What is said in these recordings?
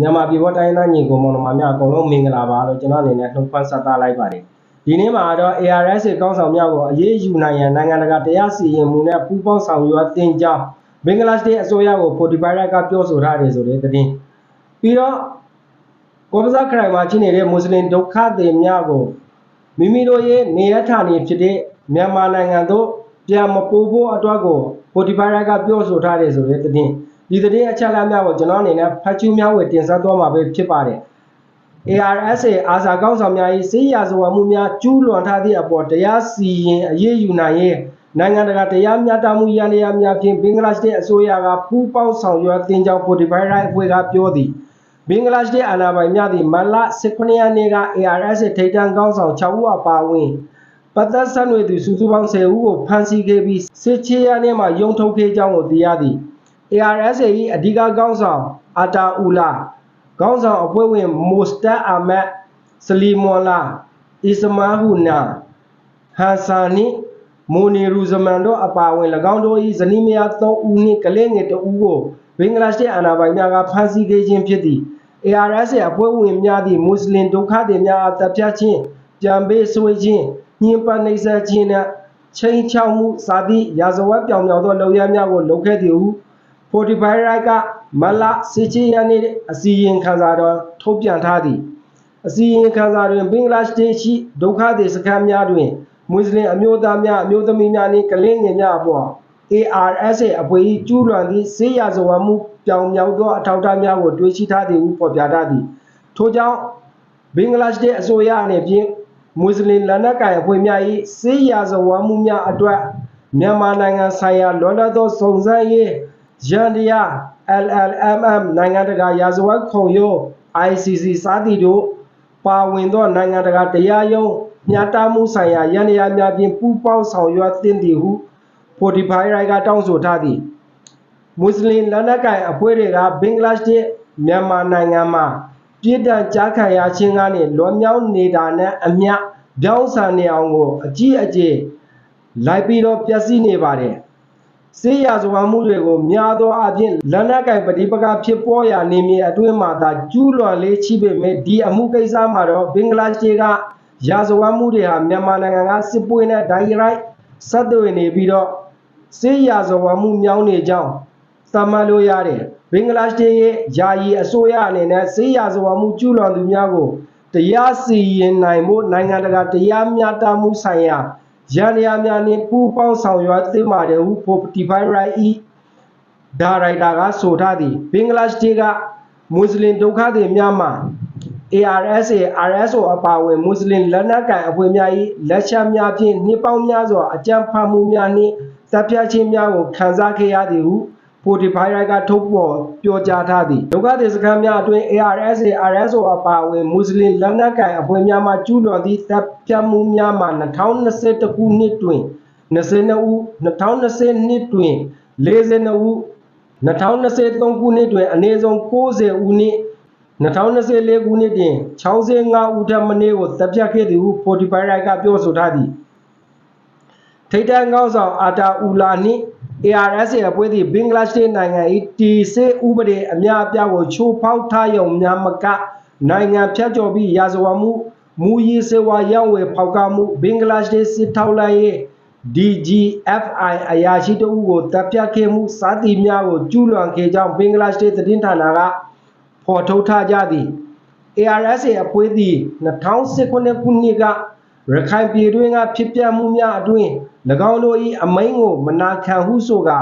မြန်မာပြည်ပေါ်တိုင်းသားညီကိုမောင်နှမများအကုန်လုံးမင်္ဂလာပါလို့ကျွန်တော်အနေနဲ့နှုတ်ခွန်းဆက်သလိုက်ပါတယ်ဒီနေ့မှာတော့ ARS ကောင်းဆောင်များကိုအရေးယူနိုင်ရန်နိုင်ငံတကာတရားစီရင်မှုနဲ့ပူးပေါင်းဆောင်ရွက်တင်ကြောင်းဘင်္ဂလားဒေ့ရှ်အစိုးရကိုဖိုတီပိုင်ရက်ကပြောဆိုထားတယ်ဆိုတဲ့သတင်းပြီးတော့ကော့ပဇာခရိုင်မှာရှိနေတဲ့မွတ်စလင်ဒုက္ခသည်များကိုမိမိတို့ရဲ့နေရဌာနေဖြစ်တဲ့မြန်မာနိုင်ငံသို့ပြန်မပို့ဖို့အတွက်ကိုဖိုတီပိုင်ရက်ကပြောဆိုထားတယ်ဆိုတဲ့သတင်း ဒီသတင်းအချက်အလက်များကိုကျွန်တော်အနေနဲ့ဖတ်ချူးများဝေတင်ဆက်သွားမှာပဲဖြစ်ပါတယ် ARSA အာဇာကောင်းဆောင်များ၏စေးရာဇဝမှုများကျူးလွန်ထားသည့်အပေါ်တရားစီရင်အရေးယူနိုင်ရေးနိုင်ငံတကာတရားမျှတမှုရန်ရာများဖြင့်ဘင်္ဂလားဒေ့ရှ်အစိုးရကပူးပေါင်းဆောင်ရွက်တင်ကြောင်း Fortify Right အဖွဲ့ကပြောသည်ဘင်္ဂလားဒေ့ရှ်အာဏာပိုင်များသည်မလ18ရက်နေ့က ARSA ထိပ်တန်းကောင်းဆောင်6ဦးအပါအဝင်ပတ်သက်ဆက်နွယ်သူစုစုပေါင်း10ဦးကိုဖမ်းဆီးခဲ့ပြီးစစ်ချေရနေ့မှာရုံထုတ်ခဲ့ကြောင်းကိုသိရသည် ARSA ၏အဓိကကောင်းဆောင်အာတာအူလာခေါင်းဆောင်အဖွဲ့ဝင်မိုစတာအာမတ်စလီမွန်လာအစ္စမာဟူနာဟန်ဆာနီမိုနီရူဇမန်တို့အပါအဝင်၎င်းတို့၏ဇနီးမယား3ဦးနှင့်ကလေးငယ်2ဦးကိုဘင်္ဂလားဒေ့ရှ်အာဏာပိုင်များကဖမ်းဆီးခဲ့ခြင်းဖြစ်သည် ARSA အဖွဲ့ဝင်များသည့်မွတ်စလင်ဒုက္ခသည်များအသက်ပြတ်ခြင်းပြန်ပေးဆွေးခြင်းညှဉ်းပန်းနှိပ်စက်ခြင်းနှင့်ချိန်ချောက်မှုစသည့်ရာဇဝတ်ပြောင်ပြောင်သောလုပ်ရများကိုလုပ်ခဲ့သည်ဟု Fortify Right ကမလစစ်ချေရနေ့အစီရင်ခံစာတော်ထုတ်ပြန်ထားသည်အစီရင်ခံစာတွင်ဘင်္ဂလားဒေ့ရှ်ရှိဒုက္ခသည်စခန်းများတွင်မွတ်စလင်အမျိုးသားများအမျိုးသမီးများနှင့်ကလေးငယ်များအပေါ် ARSA အဖွဲ့၏ကျူးလွန်သည့်ဆေးရဇဝမှုပြောင်မြောက်သောအထောက်အထားများကိုတွေ့ရှိထားသည်ဟုဖော်ပြထားသည်ထို့ကြောင့်ဘင်္ဂလားဒေ့ရှ်အစိုးရအနေဖြင့်မွတ်စလင်လက်နက်ကိုင်အဖွဲ့များ၏ဆေးရဇဝမှုများအတွက်မြန်မာနိုင်ငံဆိုင်ရာလွန်လပ်သောစုံစမ်းရေး ရန်တရား LLMM နိုင်ငံတကာရာဇဝတ်ခုံရုံး ICC စသည်တို့ပါဝင်သောနိုင်ငံတကာတရားရုံးမျှတမှုဆိုင်ရာရန်တရားများဖြင့်ပူးပေါင်းဆောင်ရွက်သင့်သည်ဟု Fortify Right ကတောင်းဆိုထားသည်မွတ်စလင်လက်နက်ကိုင်အဖွဲ့တွေကဘင်္ဂလားဒေ့ရှ်မြန်မာနိုင်ငံမှာပြည်တံကြားခံရခြင်းကနေလွန်မြောက်နေတာနဲ့အမျှပြောင်းဆန်နေအောင်ကိုအကြီးအကျယ်လိုက်ပြီးတော့ပြည့်စည်နေပါတယ်။ စေးရဇဝမှုတွေကိုများသောအားဖြင့်လက်နက်ကင်ပဋိပက္ခဖြစ်ပေါ်ရာနေမြေအတွင်းမှာသာကျူးလွန်လေးချိပေမဲ့ဒီအမှုကိစ္စမှာတော့ဘင်္ဂလားဒေ့ရှ်ကရာဇဝမှုတွေဟာမြန်မာနိုင်ငံကစစ်ပွဲနဲ့ဒိုင်ရိုက်ဆက်သွယ်နေပြီးတော့စေးရဇဝမှုမြောင်းနေကြောင်းသတ်မှတ်လို့ရတယ်ဘင်္ဂလားဒေ့ရှ်ရဲ့ယာယီအစိုးရအနေနဲ့စေးရဇဝမှုကျူးလွန်သူများကိုတရားစီရင်နိုင်မှုနိုင်ငံတကာတရားမျှတမှုဆိုင်ရာ ရန်ရာများနှင့်ပူးပေါင်းဆောင်ရွက်သင့်ပါတယ်ဟု Fortify Right ၏ဒါရိုက်တာကဆိုထားသည်ဘင်္ဂလားဒေ့ရှ်ကမွတ်စလင်ဒုက္ခသည်များမှာ ARSA RSO အပါအဝင်မွတ်စလင်လက်နက်ကိုင်အဖွဲ့များ၏လက်ချက်များဖြင့်နှစ်ပေါင်းများစွာအကြမ်းဖက်မှုများနှင့်တပ်ဖြတ်ခြင်းများကိုခံစားခဲ့ရသည်ဟု Fortify Right ကထုတ်ပေါ်ပြောကြားထားသည်ဒုက္ခသည်စခန်းများအတွင်း ARSA RSO အပါအဝင်မွတ်စလင်လက်နက်ကိုင်အဖွဲ့များမှကျူးလွန်သည့်တပ်ဖြတ်မှုများမှာ2021ခုနှစ်တွင်22ဦး2022တွင်42ဦး2023ခုနှစ်တွင်အနည်းဆုံး90ဦးနှင့်2024ခုနှစ်တွင်65ဦးထပ်မင်းကိုတပ်ဖြတ်ခဲ့သည်ဟု Fortify Right ကပြောဆိုထားသည်ထိတ်တန့်ကောင်းဆောင်အာတာအူလာနှင့် ARSA အဖွဲ့သည်ဘင်္ဂလားဒေ့ရှ်နိုင်ငံ၏တီစေဥပဒေအများအပြားကိုချိုးဖောက်ထားရုံများမကနိုင်ငံဖြတ်ကျော်ပြီးရာဇဝမှုမူရည်စေဝါရောက်ဝယ်ဖောက်ကားမှုဘင်္ဂလားဒေ့ရှ်စစ်ထောက်လိုက်ရေး DGFI အရာရှိတဦးကိုတပ်ဖြတ်ခဲ့မှုစသည်များကိုကျူးလွန်ခဲ့ကြောင်းဘင်္ဂလားဒေ့ရှ်သတင်းဌာနကဖော်ထုတ်ထားကြသည် ARSA အဖွဲ့သည်2019ခုနှစ်ကရခိုင်ပြည်တွင်းကဖြစ်ပျက်မှုများအတွင်း၎ င်းတို့၏အမိန့်ကိုမနာခံဟုဆိုကာ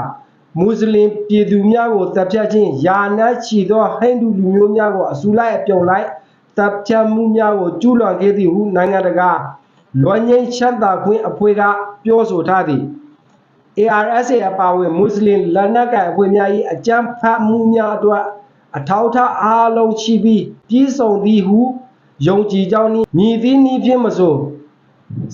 မွတ်စလင်ပြည်သူများကိုတပ်ဖြတ်ခြင်းယာနချီသောဟိန္ဒူလူမျိုးများကိုအစုလိုက်အပြုံလိုက်တပ်ဖြတ်မှုများကိုကျူးလွန်ခဲ့သည်ဟုနိုင်ငံတကာလွန်ငင်းချမ်းသာခွင့်အဖွဲ့ကပြောဆိုထားသည် ARSA အပါအဝင်မွတ်စလင်လက်နက်ကိုင်အဖွဲ့များ၏အကြမ်းဖက်မှုများအတွက်အထောက်အထားအားလုံးရှိပြီးပြည်စုံသည်ဟုယုံကြည်ကြောင်းနှင့်ညီသည့်နည်းဖြင့်မဆို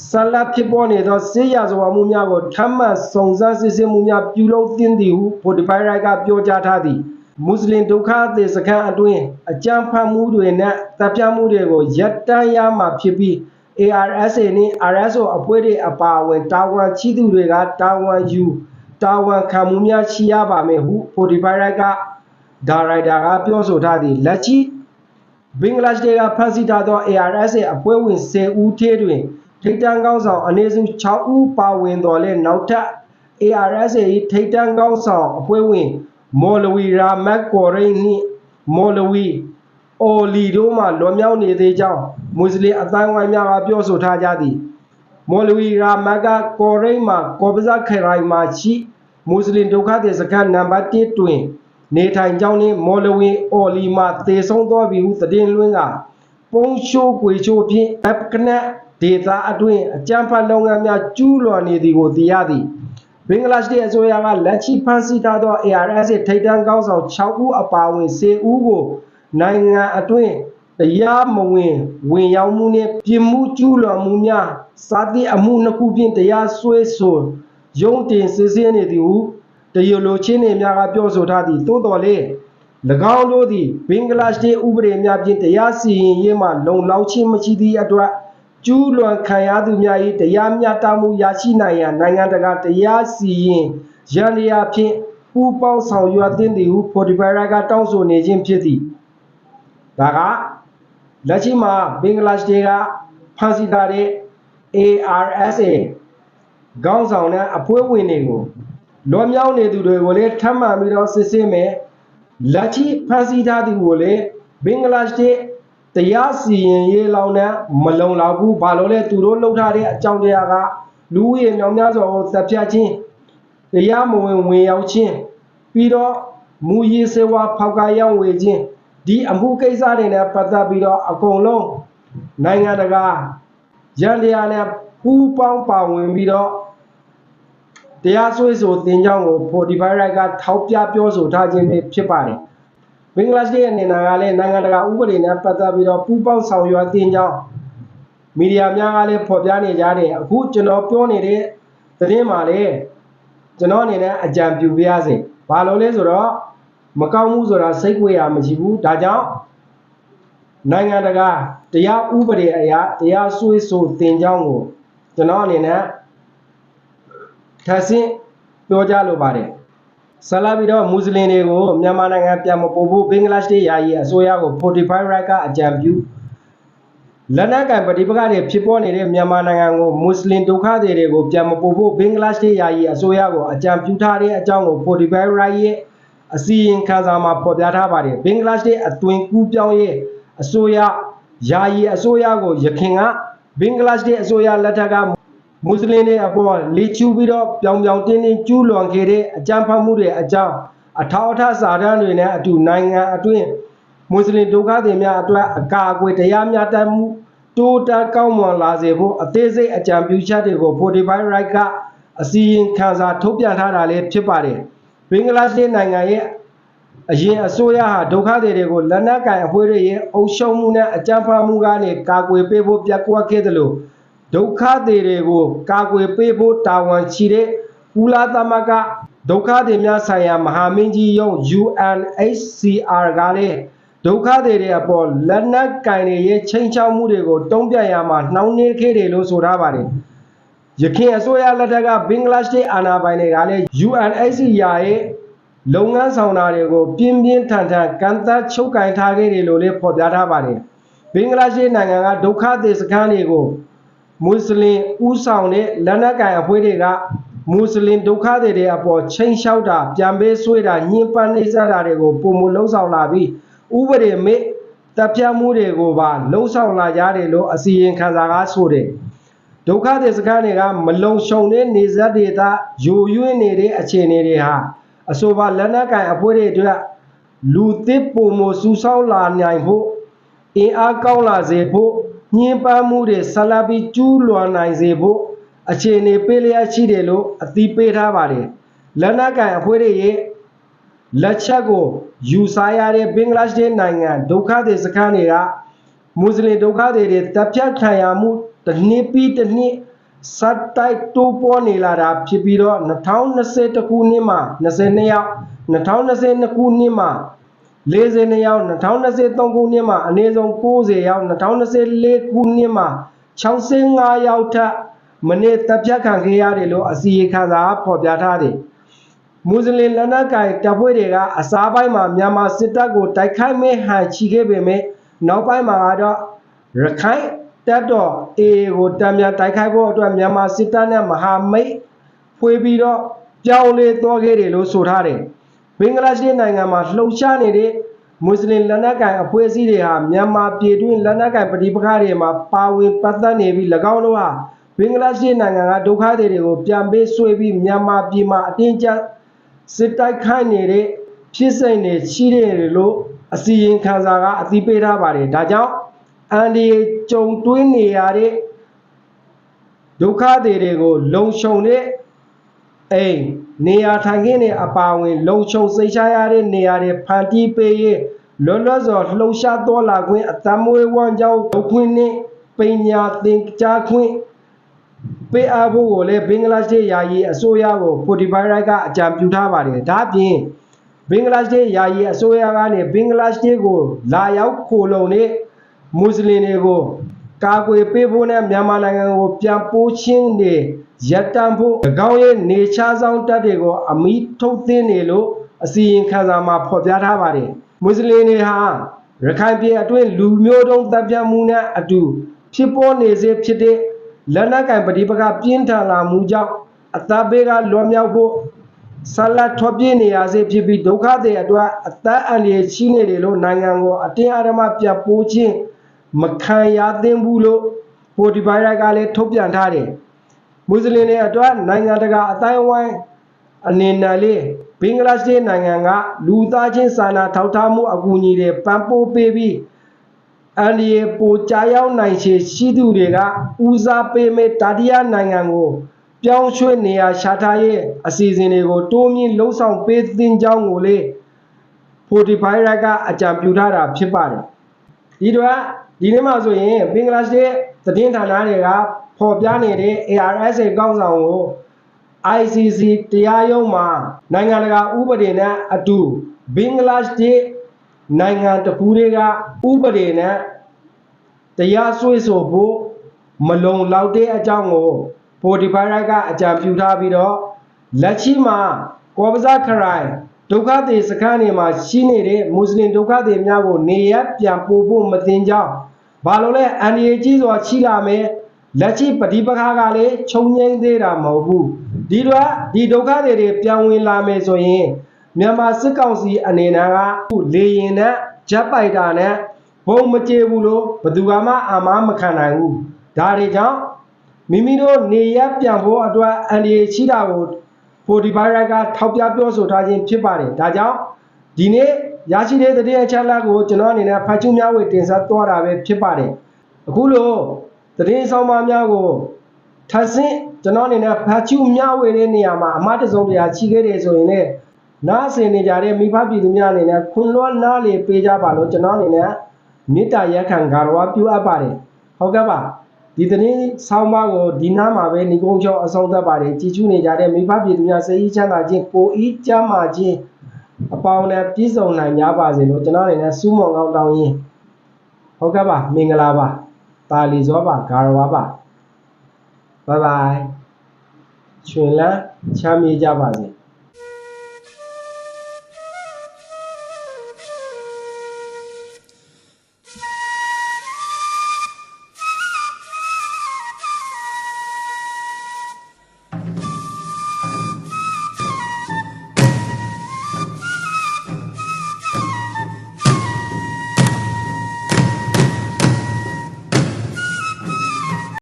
ဆလတ်ဖြစ်ပေါ်နေသောဆေးရစွာမှုများကိုထပ်မံစုံစမ်းစစ်ဆေးမှုများပြုလုပ်သင့်သည်ဟု Fortify Right ကပြောကြားထားသည်မွတ်စလင်ဒုက္ခသည်စခန်းအတွင်းအကြမ်းဖက်မှုတွေနဲ့တပ်ဖြတ်မှုတွေကိုရပ်တန့်ရမှာဖြစ်ပြီး ARSA နှင့် RSO အဖွဲ့တွေအပါအဝင်တာဝန်ရှိသူတွေကတာဝန်ယူတာဝန်ခံမှုများရှိရပါမယ်ဟု Fortify Right ကဒါရိုက်တာကပြောဆိုထားသည်လက်ရှိဘင်္ဂလားဒေ့ရှ်ကဖမ်းဆီးထားသော ARS ရဲ့အဖွဲ့ဝင်10ဦးထဲတွင် ထိပ်တန်းကောင်းဆောင်အနည်းဆုံး6ဦးပါဝင်တော်လဲနောက်ထပ် ARS ၏ထိပ်တန်းကောင်းဆောင်အဖွဲ့ဝင် မော်လဝီရာမတ်ကော်ရိန်နှင့်မော်လဝီအော်လီတို့မှလွန်မြောက်နေသေးကြောင်းမွတ်စလင်အတိုင်းဝိုင်းများကပြောဆိုထားကြသည်မော်လဝီရာမတ်ကကော်ရိတ်မှာကော်ပဇက်ခရိုင်မှာရှိမွတ်စလင်ဒုက္ခသည်စခန်းနံပါတ်1တွင် နေထိုင်ကြောင်းနှင့်မော်လဝီအော်လီမှာတေဆုံးသောပြီဟုသတင်းလွှင့်ကပုံရှိုးကွေချိုးဖြင့်အပကနက် ဒေတာအတွင်းအကြမ်းဖက်လုပ်ငန်းများကျူးလွန်နေသည်ကိုသိရသည်ဘင်္ဂလားဒေ့ရှ်အစိုးရကလက်ရှိဖမ်းဆီးထားသော ARS ထိပ်တန်းကောင်းဆောင်6ဦးအပါအဝင်10ဦးကိုနိုင်ငံအတွင်းတရားမဝင်ဝင်ရောက်မှုနှင့်ပြည်မှုကျူးလွန်မှုများစသည့်အမှုနှစ်ခုဖြင့်တရားစွဲဆိုရုံးတင်စစ်ဆေးနေသည်ဟုတရလိုချင်းနေများကပြောဆိုထားသည်သို့တော်လည်း၎င်းတို့သည်ဘင်္ဂလားဒေ့ရှ်ဥပဒေများဖြင့်တရားစီရင်ရေးမှလုံလောက်ခြင်းမရှိသည့်အတွက် ကျူးလွန်ခံရသူများ၏တရားမျှတမှုရရှိနိုင်ရန်နိုင်ငံတကာတရားစီရင်ရန်ရာဖြင့်ပူးပေါင်းဆောင်ရွက်သင့်သည်ဟု45ကတောင်းဆိုနေခြင်းဖြစ်သည်ဒါကလက်ရှိမှာဘင်္ဂလားဒေ့ရှ်ကဖမ်းဆီးထားတဲ့ ARSA ခေါင်းဆောင်တဲ့အဖွဲ့ဝင်တွေကိုလွန်မြောက်နေသူတွေကိုလည်းထပ်မံပြီးတော့စစ်ဆေးမယ်လက်ရှိဖမ်းဆီးထားသူကိုလည်းဘင်္ဂလားဒေ့ရှ် တရားစီရင်ရေးလောင်းနဲ့မလုံလောက်ဘူးဘာလို့လဲသူတို့လှုပ်ထားတဲ့အကြောင်းတရားကလူဦးရေမြောင်များစွာကိုတပ်ဖြတ်ခြင်းတရားမဝင်ဝင်ရောက်ခြင်းပြီးတော့မူရည်စေဝါဖောက်ကားရောက်ဝေခြင်းဒီအမှုကိစ္စတွေနဲ့ပတ်သက်ပြီးတော့အကုန်လုံးနိုင်ငံတကာရန်တရားနဲ့ပူးပေါင်းပါဝင်ပြီးတော့တရားစွဲဆိုတင်ကြောင်းကို45 right ကထောက်ပြပြောဆိုထားခြင်းပဲဖြစ်ပါတယ် ဘင်္ဂလားဒေ့ရှ်ရဲ့နေနာကလည်းနိုင်ငံတကာဥပဒေနဲ့ပတ်သက်ပြီးတော့ပူးပေါင်းဆောင်ရွက်တင်ကြောင်းမီဒီယာများကလည်းဖော်ပြနေကြတယ်အခုကျွန်တော်ပြောနေတဲ့သတင်းမှာလည်းကျွန်တော်အနေနဲ့အကြံပြုပြရစေဘာလို့လဲဆိုတော့မကောင်းဘူးဆိုတာစိတ်ကိုရမရှိဘူးဒါကြောင့်နိုင်ငံတကာတရားဥပဒေအရတရားစွဲဆိုတင်ကြောင်းကိုကျွန်တော်အနေနဲ့ထပ်ဆင့်ပြောကြားလိုပါတယ် ဆက်လက်ပြီးတော့မွတ်စလင်တွေကိုမြန်မာနိုင်ငံပြန်မပို့ဖို့ဘင်္ဂလားဒေ့ရှ်ယာယီအစိုးရကို45 right ကအကြံပြုလက်နက်ကင်ပဋိပက္ခတွေဖြစ်ပေါ်နေတဲ့မြန်မာနိုင်ငံကိုမွတ်စလင်ဒုက္ခသည်တွေကိုပြန်မပို့ဖို့ဘင်္ဂလားဒေ့ရှ်ယာယီအစိုးရကိုအကြံပြုထားတဲ့အကြောင်းကို45 right ရဲ့အစီရင်ခံစာမှာဖော်ပြထားပါတယ်ဘင်္ဂလားဒေ့ရှ်အသွင်ကူးပြောင်းရေးအစိုးရယာယီအစိုးရကိုရခိုင်ကဘင်္ဂလားဒေ့ရှ်အစိုးရလက်ထက်က မွတ်စလင်တွေအပေါ်လေချူပြီးတော့ပြောင်ပြောင်တင်းတင်းကျူးလွန်ခဲ့တဲ့အကြမ်းဖက်မှုတွေအကြောင်းအထောက်အထားစာတမ်းတွေနဲ့အတူနိုင်ငံအတွင်းမွတ်စလင်ဒုက္ခသည်များအတွက်အကာအကွယ်တရားမျှတမှုတိုးတက်ကောင်းမွန်လာစေဖို့အသေးစိတ်အကြံပြုချက်တွေကို45 right ကအစီရင်ခံစာထုတ်ပြန်ထားတာလည်းဖြစ်ပါတယ်ဘင်္ဂလားဒေ့ရှ်နိုင်ငံရဲ့အရင်အစိုးရဟာဒုက္ခသည်တွေကိုလက်နက်ကင်အဖွဲ့တွေရဲ့အုပ်ချုပ်မှုနဲ့အကြမ်းဖက်မှုကနေကာကွယ်ပေးဖို့ပြက်ကွက်ခဲ့တယ်လို့ ဒုက္ခသည်တွေကိုကာကွယ်ပေးဖို့တာဝန်ရှိတဲ့ကုလသမဂ္ဂဒုက္ခသည်များဆိုင်ရာမဟာမင်းကြီးရုံး UNHCR ကလည်းဒုက္ခသည်တွေအပေါ်လက်နက်ကင်တွေရဲ့ချိန်ချောက်မှုတွေကိုတုံ့ပြန်ရမှာနှောင့်နှေးခဲ့တယ်လို့ဆိုထားပါတယ်။ယခင်အစိုးရလက်ထက်ကဘင်္ဂလားဒေ့ရှ်အာဏာပိုင်တွေကလည်း UNHCR ရဲ့လုပ်ငန်းဆောင်တာတွေကိုပြင်းပြင်းထန်ထန်ကန့်သတ်ချုပ်ကင်ထားခဲ့တယ်လို့လည်းဖော်ပြထားပါတယ်။ဘင်္ဂလားဒေ့ရှ်နိုင်ငံကဒုက္ခသည်စခန်းတွေကို မွတ်စလင်ဥဆောင်တဲ့လက်နက်ကင်အဖွဲ့တွေကမွတ်စလင်ဒုက္ခသည်တွေအပေါ်ချိန်လျှောက်တာပြန်ပေးဆွေးတာညှဉ်းပန်းနှိပ်စက်တာတွေကိုပုံမလုံးဆောင်လာပြီးဥပဒေမဲ့တပ်ဖြတ်မှုတွေကိုပါလုံးဆောင်လာကြတယ်လို့အစီရင်ခံစာကဆိုတယ်ဒုက္ခသည်စခန်းတွေကမလုံခြုံတဲ့နေဆက်ဒေသယိုယွင်းနေတဲ့အခြေအနေတွေဟာအဆိုပါလက်နက်ကင်အဖွဲ့တွေအတွက်လူသစ်ပုံမစူးဆောင်းလာနိုင်ဖို့အင်အားကောင်းလာစေဖို့ ညှဉ်းပန်းမှုတွေဆက်လက်ပြီးကျူးလွန်နိုင်စေဖို့အခြေအနေပေးလျက်ရှိတယ်လို့အသိပေးထားပါတယ်လက်နက်ကင်အဖွဲ့တွေရဲ့လက်ချက်ကိုယူဆရတဲ့ဘင်္ဂလားဒေ့ရှ်နိုင်ငံဒုက္ခသည်စခန်းတွေကမွတ်စလင်ဒုက္ခသည်တွေတပ်ဖြတ်ခံရမှုတစ်နှစ်ပြီးတစ်နှစ်စက်တိုက်တိုးပေါ်နေလာတာဖြစ်ပြီးတော့2021ခုနှစ်မှာ22ယောက်2022ခုနှစ်မှာ 42ယောက်2023ခုနှစ်မှာအနည်းဆုံး90ယောက်2024ခုနှစ်မှာ65ယောက်ထပ်မနေ့တပ်ဖြတ်ခံခဲ့ရတယ်လို့အစီရင်ခံစာဖော်ပြထားတယ်မွတ်စလင်လက်နက်ကိုင်တပ်ဖွဲ့တွေကအစားပိုင်းမှာမြန်မာစစ်တပ်ကိုတိုက်ခိုက်မဲ့ဟန်ချီခဲ့ပေမဲ့နောက်ပိုင်းမှာတော့ရခိုင်တပ်တော် AA ကိုတံပြန်တိုက်ခိုက်ဖို့အတွက်မြန်မာစစ်တပ်နဲ့မဟာမိတ်ဖွေပြီးတော့ပြောင်းလဲသွားခဲ့တယ်လို့ဆိုထားတယ်ဘ င်္ဂလားဒေ့ရှ်နိုင်ငံမှာလှုပ်ရှားနေတဲ့မွတ်စလင်လက်နက်ကိုင်အဖွဲ့အစည်းတွေဟာမြန်မာပြည်တွင်းလက်နက်ကိုင်ပဋိပက္ခတွေမှာပါဝင်ပတ်သက်နေပြီး၎င်းတို့ဟာဘင်္ဂလားဒေ့ရှ်နိုင်ငံကဒုက္ခသည်တွေကိုပြန်ပေးဆွေးပြီးမြန်မာပြည်မှာအတင်းကျပ်စစ်တိုက်ခိုက်နေတဲ့ဖြစ်စိတ်တွေရှိတယ်လို့အစီရင်ခံစာကအသိပေးထားပါတယ်ဒါကြောင့်အန်ဒီကြုံတွင်းနေရတဲ့ဒုက္ခတွေတွေကိုလုံခြုံတဲ့အိမ် နေရာထိုင်ခင်းတွေအပါအဝင် လုံခြုံစိတ်ချရတဲ့နေရာတွေဖန်တီးပေးရေးလွတ်လပ်စွာလှုပ်ရှားတော်လာခွင့်အသမွေးဝမ်းကြောင်းဒုက္ခွင့်နဲ့ပညာသင်ကြားခွင့်ပေးအပ်ဖို့ကိုလည်းဘင်္ဂလားဒေ့ရှ်ယာယီအစိုးရကို45ရိုက်ကအကြံပြုထားပါတယ်။ဒါ့အပြင်ဘင်္ဂလားဒေ့ရှ်ယာယီအစိုးရကနေဘင်္ဂလားဒေ့ရှ်ကိုလာရောက်ခိုလုံတဲ့မွတ်စလင်တွေကို ကာကွယ်ပေးဖို့နဲ့မြန်မာနိုင်ငံကိုပြန်ပို့ခြင်းတွေရပ်တန့်ဖို့၎င်းရဲ့နေချဆောင်တပ်တွေကိုအမိထုတ်သိမ်းနေလို့အစီရင်ခံစာမှာဖော်ပြထားပါတယ်။မွတ်စလင်တွေဟာရခိုင်ပြည်အတွင်းလူမျိုးတုံးတပ်ဖြတ်မှုနဲ့အတူဖြစ်ပေါ်နေစေဖြစ်တဲ့လက်နက်ကင်ပဋိပက္ခပြင်းထန်လာမှုကြောင့်အသက်ဘေးကလွန်မြောက်ဖို့ဆလတ်ထွက်ပြေးနေရစေဖြစ်ပြီးဒုက္ခတွေအတွက်အသက်အန္တရာယ်ရှိနေတယ်လို့နိုင်ငံကိုအတင်းအဓမ္မပြတ်ပိုးခြင်း မခံရသင့်ဘူးလို့ပိုဒီဘိုင်ရိုက်ကလည်းထုတ်ပြန်ထားတယ်မွတ်စလင်တွေအတွက်နိုင်ငံတကာအတိုင်းအဝိုင်းအနေနဲ့လေဘင်္ဂလားဒေ့ရှ်နိုင်ငံကလူသားချင်းစာနာထောက်ထားမှုအကူအညီတွေပံ့ပိုးပေးပြီးအန်ဒီယေပိုကြားရောက်နိုင်ခြေရှိသူတွေကဦးစားပေးမဲ့တာတိယနိုင်ငံကို ပြောင်းရွှေ့နေရာရှာထားရဲ့အစီအစဉ်တွေကိုတိုးမြင့်လှုံ့ဆော်ပေးသင့်ကြောင်းကိုလေ45ရက်ကအကြံပြုထားတာဖြစ်ပါတယ်ဒီတော့ ဒီနေ့မှဆိုရင်ဘင်္ဂလားဒေ့ရှ်သတင်းဌာနတွေကဖော်ပြနေတဲ့ ARSA ကောင်းဆောင်ကို ICC တရားရုံးမှာနိုင်ငံတကာဥပဒေနဲ့အတူဘင်္ဂလားဒေ့ရှ်နိုင်ငံတစ်ခုတွေကဥပဒေနဲ့တရားစွဲဆိုဖို့မလုံလောက်တဲ့အကြောင်းကို45ရိုက်ကအကြံပြုထားပြီးတော့လက်ရှိမှာကောပဇာခရိုင်ဒုက္ခသည်စခန်းတွေမှာရှိနေတဲ့မွတ်စလင်ဒုက္ခသည်များကိုနေရပြန်ပို့ဖို့မတင်ကြောင်း ဘာလို့လဲအန်ဒီကြီးစွာချိလာမယ်လက်ရှိပဋိပက္ခကလည်းခြုံငိမ့်သေးတာမဟုတ်ဘူးဒီတော့ဒီဒုက္ခတွေတွေပြောင်းဝင်လာမယ်ဆိုရင်မြန်မာစစ်ကောင်စီအနေနဲ့ကခုလေရင်နဲ့ဂျက်ပိုက်တာနဲ့ဘုံမကျေဘူးလို့ဘယ်သူမှအာမမခံနိုင်ဘူးဒါတွေကြောင့်မိမိတို့နေရပြန်ဖို့အတွက်အန်ဒီချိတာကို45ရိုက်ကထောက်ပြပြောဆိုထားခြင်းဖြစ်ပါတယ်ဒါကြောင့်ဒီနေ့ ရရှိတဲ့သတင်းအချက်အလက်ကိုကျွန်တော်အနေနဲ့ဖတ်ချူးများဝေတင်ဆက်သွားတာပဲဖြစ်ပါတယ်အခုလို့သတင်းဆောင်မများကိုထပ်ဆင့်ကျွန်တော်အနေနဲ့ဖတ်ချူးများဝေတဲ့နေရာမှာအမှားတစုံတရာရှိခဲ့တယ်ဆိုရင်လည်းနားဆင်နေကြတဲ့မိဘပြည်သူများအနေနဲ့ခွန်လွှတ်နားလေပေးကြပါလို့ကျွန်တော်အနေနဲ့မေတ္တာရက်ခံဂါရဝပြုအပ်ပါတယ်ဟုတ်ကဲ့ပါဒီသတင်းဆောင်းပါးကိုဒီနားမှာပဲညီကုန်းချောအဆုံးသတ်ပါတယ်ကြည်ချူးနေကြတဲ့မိဘပြည်သူများစိတ် ý ချမ်းသာခြင်းကိုယ် ý ကျမ်းမာခြင်း အပေါင်းနဲ့ပြည့်စုံနိုင်ကြပါစေလို့ကျွန်တော်အနေနဲ့စူးမော်ကောင်းတောင်းရင်းဟုတ်ကဲ့ပါမင်္ဂလာပါတာလီဇောပါဂါရဝပါဘိုင်ဘိုင်ချွင်လန်းချမ်းမြေ့ကြပါစေ